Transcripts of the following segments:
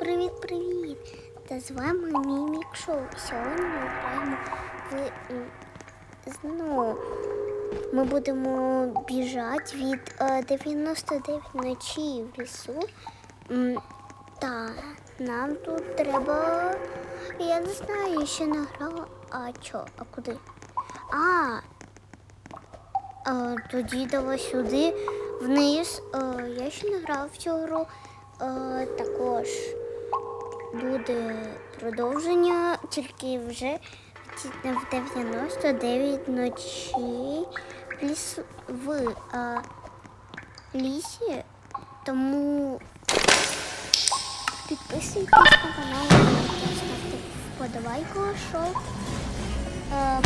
Привіт-привіт! Та з вами Мімік Шоу. Сьогодні ми граємо в ну, ми будемо біжати від е, 99 ночі в лісу. Та нам тут треба. Я не знаю, я ще не грала. А чо? А куди? А, е, тоді давай сюди вниз. Е, я ще не грала в цю гру. Е, також буде продовження, тільки вже в 99 ночі в, лісу, в е, лісі. Тому підписуйтесь на канал, ставте вподобайку, щоб е,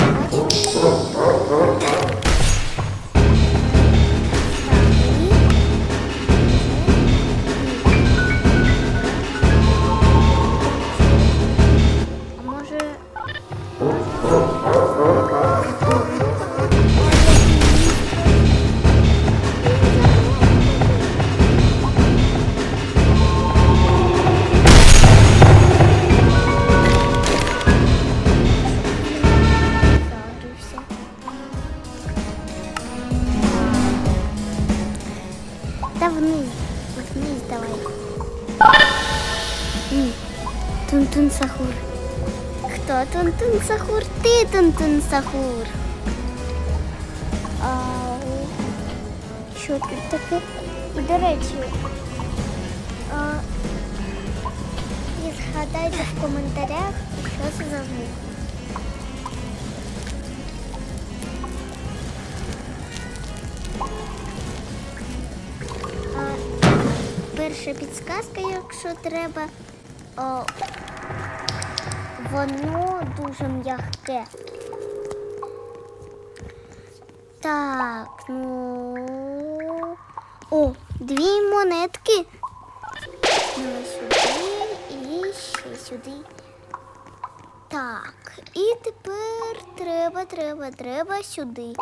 Та вниз, вниз давай. Тун-тун сахур. Хто Тун-тун сахур? Ти Тун-тун сахур. Що тут таке? До речі, а, і в коментарях, що це за звук. Перша підсказка, якщо треба, о, воно дуже м'яке. Так, ну. О, дві монетки. Давай сюди і ще сюди. Так, і тепер треба, треба, треба сюди.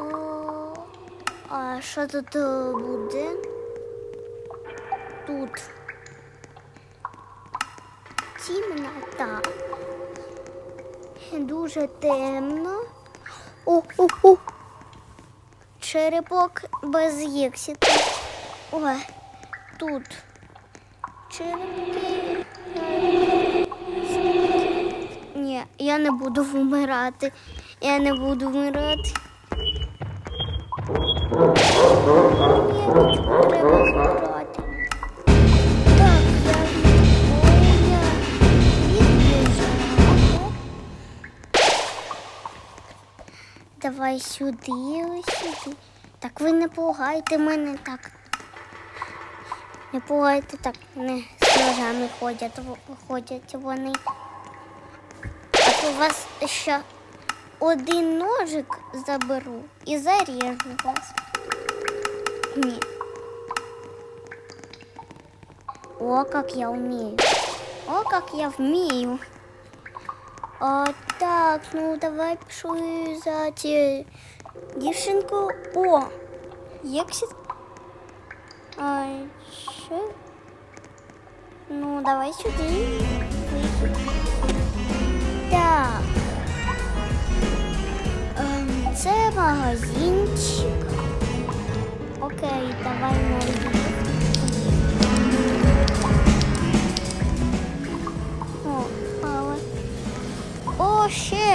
О, а що тут е, буде? Тут. Тімната. Дуже темно. О, о, о. Черепок без єксіту. Ой, тут. Черепки. Ні, я не буду вмирати. Я не буду вмирати. Ні, треба збирати. Давай сюди, ось сюди. Так ви не пугайте мене так. Не пугайте так, не з ножами ходять, ходять вони. А то вас ще один ножик заберу і заріжу вас. Ні. О, как я умею. О, как я вмію. А, так, ну давай пішли за ті дівчинку. О, Єксіт. А, що? Ну, давай сюди. Так. Ем, це магазинчик. Окей, давай на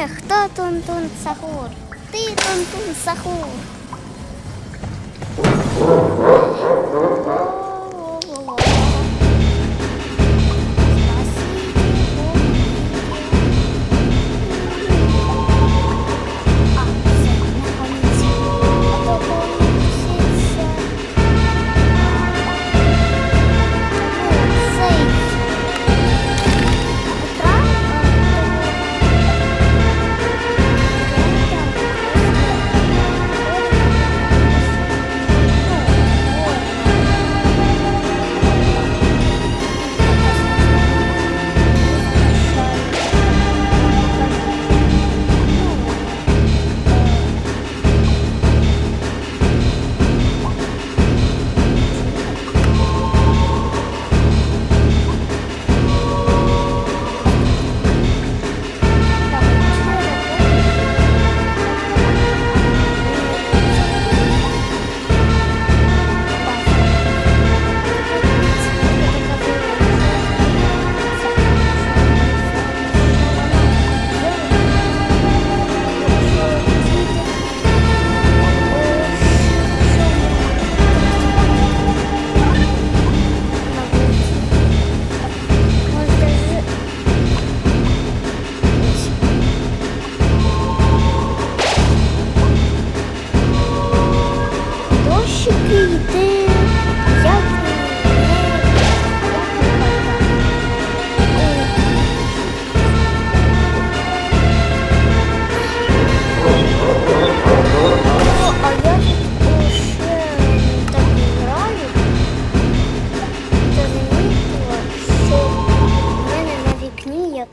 Ще, хто Тун-Тун Сахур? Ти Тун-Тун Сахур.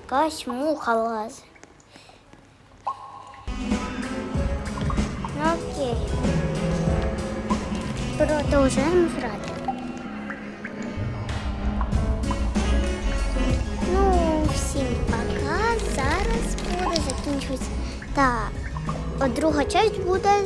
якась муха лазить. Ну окей. Продовжуємо грати. Ну, всім пока. Зараз буде закінчуватися. Так, от друга часть буде